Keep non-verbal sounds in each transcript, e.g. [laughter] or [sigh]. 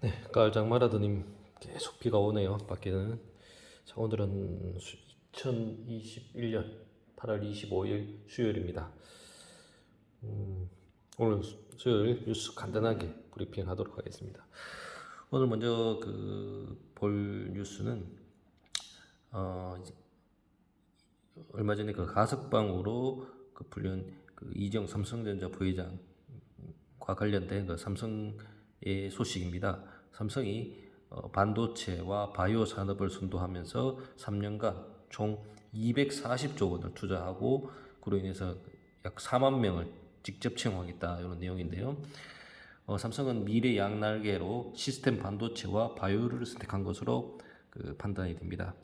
네, 깔장 마라드님 계속 비가 오네요. 밖에는. 자, 오늘은 2021년 8월 25일 수요일입니다. 음, 오늘 수- 수요일 뉴스 간단하게 브리핑하도록 하겠습니다. 오늘 먼저 그 볼 뉴스는 어, 얼마 전에 그 가석방으로 그 풀린 그 이정 삼성전자 부회장과 관련된 그 삼성의 소식입니다. 삼성이 어, 반도체와 바이오 산업을 선도하면서 3년간 총 240조 원을 투자하고 그로 인해서 약 4만 명을 직접 채용하겠다 이런 내용인데요. 어, 삼성은 미래 양날개로 시스템 반도체와 바이오를 선택한 것으로 그 판단이 됩니다.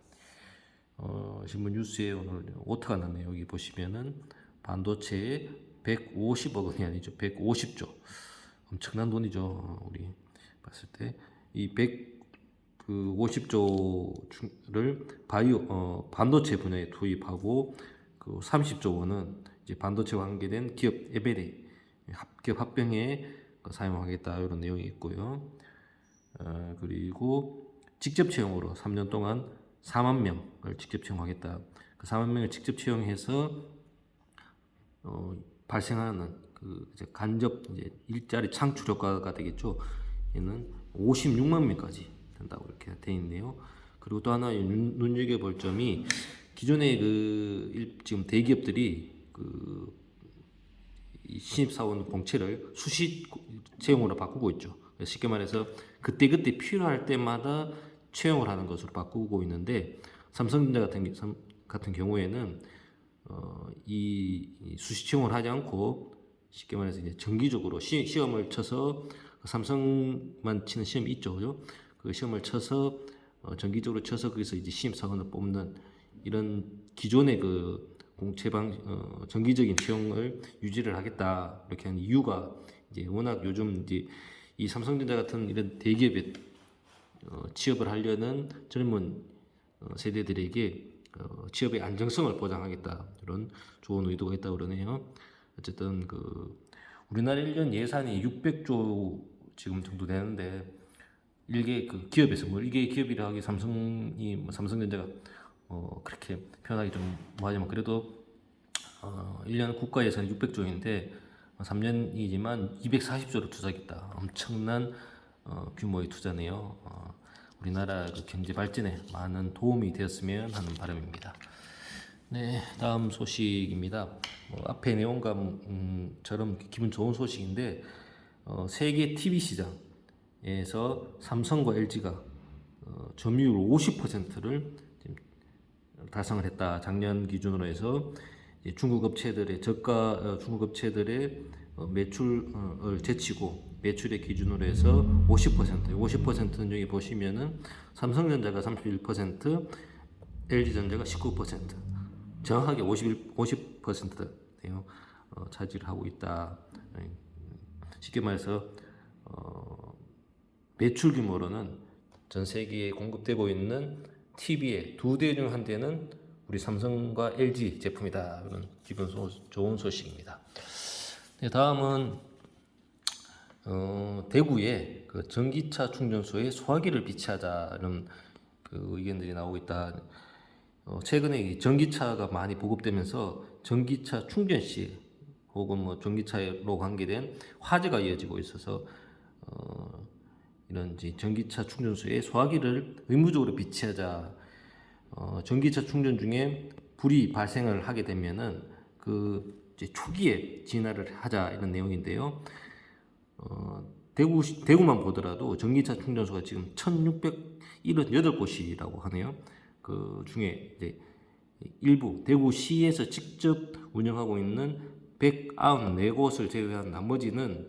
어, 신문 뉴스에 오늘 오타가 났네요. 여기 보시면은 반도체에 150억 원이 아니죠. 150조. 엄청난 돈이죠. 어, 우리 봤을 때 이 150조를 바이오 어, 반도체 분야에 투입하고 그 30조 원은 이제 반도체와 관계된 기업 에베레 합기업 합병에 그 사용하겠다 이런 내용이 있고요. 어, 그리고 직접 채용으로 3년 동안 4만 명을 직접 채용하겠다. 그 4만 명을 직접 채용해서 어, 발생하는 그 이제 간접 이제 일자리 창출 효과가 되겠죠. 얘는 56만 명까지 된다고 이렇게 돼 있네요. 그리고 또 하나 눈- 눈여겨 볼 점이 기존의 그 일- 지금 대기업들이 그이 신입사원 공채를 수시 채용으로 바꾸고 있죠. 쉽게 말해서 그때 그때 필요할 때마다 채용을 하는 것으로 바꾸고 있는데 삼성전자 같은, 같은 경우에는 어, 이, 이 수시 채용을 하지 않고 쉽게 말해서 이제 정기적으로 시, 시험을 쳐서 그 삼성만 치는 시험이 있죠, 그죠? 그 시험을 쳐서 어, 정기적으로 쳐서 거기서 이제 신입사원을 뽑는 이런 기존의 그 공채방 어, 정기적인 채용을 유지를 하겠다 이렇게 한 이유가 이제 워낙 요즘 이제 이 삼성전자 같은 이런 대기업에 어, 취업을 하려는 젊은 어, 세대들에게 어, 취업의 안정성을 보장하겠다 이런 좋은 의도가 있다고 그러네요. 어쨌든 그 우리나라 1년 예산이 600조 지금 정도 되는데 일개 그 기업에서 뭐 일개 기업이라 하기 삼성이 뭐 삼성전자가 어 그렇게 표현하기 좀 뭐하지만 그래도 어 1년 국가 예산이 600조인데 3년이지만 240조를 투자하겠다. 엄청난 어, 규모의 투자네요. 어, 우리나라 그 경제 발전에 많은 도움이 되었으면 하는 바람입니다. 네, 다음 소식입니다. 뭐 앞에 내용감처럼 기분 좋은 소식인데 어, 세계 TV 시장에서 삼성과 LG가 어, 점유율 50%를 지금 달성을 했다. 작년 기준으로 해서 중국 업체들의 저가 어, 중국 업체들의 어, 매출을 제치고 매출의 기준으로 해서 50% 50%는 여기 보시면은 삼성전자가 31% LG전자가 19% 정확하게 51 50%네요. 어, 차지를 하고 있다. 예, 쉽게 말해서 어, 매출 규모로는 전 세계에 공급되고 있는 TV의 두 대 중 한 대는 우리 삼성과 LG 제품이다. 이런 기분 소, 좋은 소식입니다. 네, 다음은 어, 대구에 그 전기차 충전소에 소화기를 비치하자 이런 그 의견들이 나오고 있다. 어, 최근에 이 전기차가 많이 보급되면서 전기차 충전 시 혹은 뭐 전기차로 관계된 화재가 이어지고 있어서 어, 이런 전기차 충전소에 소화기를 의무적으로 비치하자. 어, 전기차 충전 중에 불이 발생을 하게 되면은 그 초기에 진화를 하자 이런 내용인데요. 어, 대구 대구만 보더라도 전기차 충전소가 지금 1,678곳이라고 하네요. 그 중에 이제 일부 대구시에서 직접 운영하고 있는 194곳을 제외한 나머지는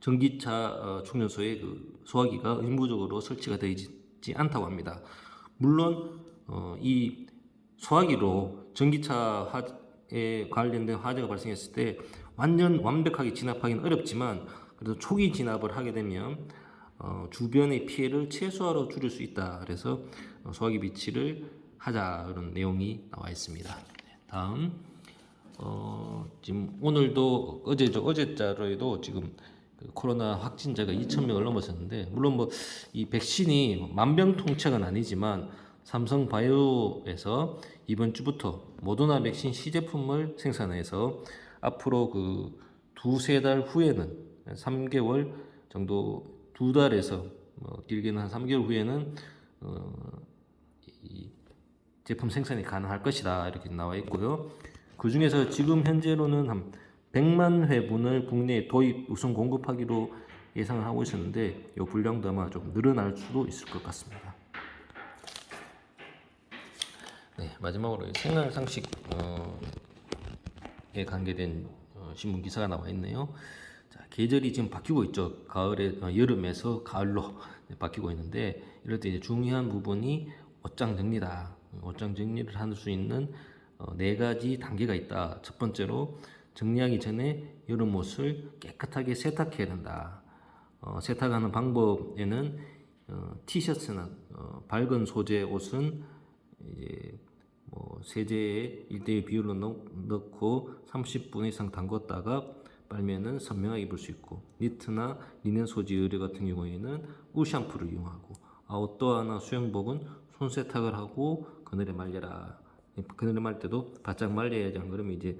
전기차 어, 충전소에 그 소화기가 의무적으로 설치가 되어 있지 않다고 합니다. 물론 어, 이 소화기로 전기차에 관련된 화재가 발생했을 때 완전 완벽하게 진압하기는 어렵지만 그래도 초기 진압을 하게 되면 어, 주변의 피해를 최소화로 줄일 수 있다. 그래서 어, 소화기 비치를 하자 이런 내용이 나와 있습니다. 네, 다음 어, 지금 오늘도 어제 저 어제 자료에도 지금 그 코로나 확진자가 2천 명을 넘어섰는데 물론 뭐 이 백신이 만병통치약은 아니지만 삼성 바이오에서 이번 주부터 모더나 백신 시제품을 생산해서 앞으로 그 두세 달 후에는 3개월 정도 두 달에서 뭐 길게는 한 3개월 후에는 어, 이 제품 생산이 가능할 것이다 이렇게 나와 있고요. 그 중에서 지금 현재로는 한 100만 회분을 국내에 도입 우선 공급하기로 예상을 하고 있었는데 이 분량도 아마 좀 늘어날 수도 있을 것 같습니다. 네 마지막으로 생활 상식에 관계된 어, 신문 기사가 나와 있네요. 자, 계절이 지금 바뀌고 있죠. 가을에 어, 여름에서 가을로 네, 바뀌고 있는데 이럴 때 이제 중요한 부분이 옷장 정리다. 옷장 정리를 할 수 있는 어, 네 가지 단계가 있다. 첫 번째로 정리하기 전에 여름 옷을 깨끗하게 세탁해야 된다. 어, 세탁하는 방법에는 어, 티셔츠나 어, 밝은 소재 옷은 이제 뭐 세제에 1대1 비율로 넣, 넣고 30분 이상 담궜다가 빨면은 선명하게 입을 수 있고 니트나 리넨 소재 의류 같은 경우에는 우샴푸를 이용하고 아웃도어나 수영복은 손 세탁을 하고 그늘에 말려라. 그늘에 말 때도 바짝 말려야지 안 그러면 이제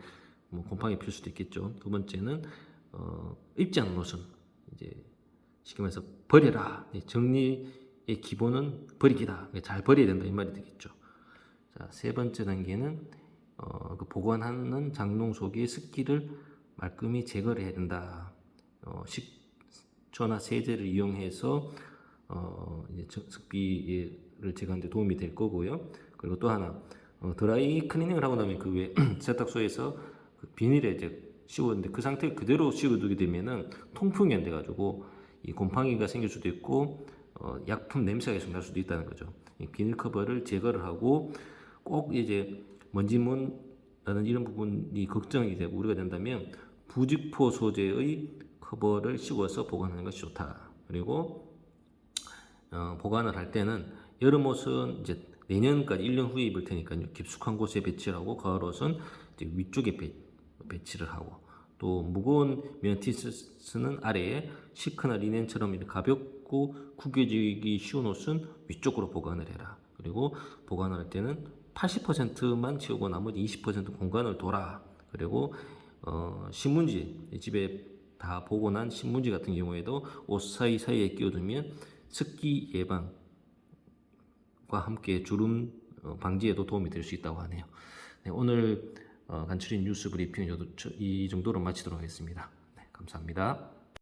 뭐 곰팡이 필 수도 있겠죠. 두 번째는 어, 입지 않는 옷은 이제 쉽게 말해서 버려라. 이 정리의 기본은 버리기다. 잘 버려야 된다 이 말이 되겠죠. 자, 세 번째 단계는 어, 그 보관하는 장롱 속의 습기를 말끔히 제거를 해야 된다. 어, 식초나 세제를 이용해서 어, 이제 저- 습기를 제거하는 데 도움이 될 거고요. 그리고 또 하나 어, 드라이 클리닝을 하고 나면 그 외 [clears throat] 세탁소에서 그 비닐에 이제 씌웠는데 그 상태 그대로 씌워두게 되면은 통풍이 안 돼가지고 이 곰팡이가 생길 수도 있고 어, 약품 냄새가 계속 날 수도 있다는 거죠. 이 비닐 커버를 제거를 하고 꼭 이제 먼지문 라는 이런 부분이 걱정이 되고 우려가 된다면 부직포 소재의 커버를 씌워서 보관하는 것이 좋다. 그리고 어, 보관을 할 때는 여름 옷은 이제 내년까지 1년 후에 입을 테니까요. 깊숙한 곳에 배치를 하고 가을 옷은 이제 위쪽에 배, 배치를 하고 또 무거운 면티스는 아래에 시크나 리넨처럼 이렇게 가볍고 구겨지기 쉬운 옷은 위쪽으로 보관을 해라. 그리고 보관을 할 때는 80%만 채우고 나머지 20% 공간을 둬라. 그리고 어, 신문지 집에 다 보고 난 신문지 같은 경우에도 옷 사이 사이에 끼워두면 습기 예방과 함께 주름 어, 방지에도 도움이 될 수 있다고 하네요. 네, 오늘 어, 간추린 뉴스 브리핑 이 정도로 마치도록 하겠습니다. 네, 감사합니다.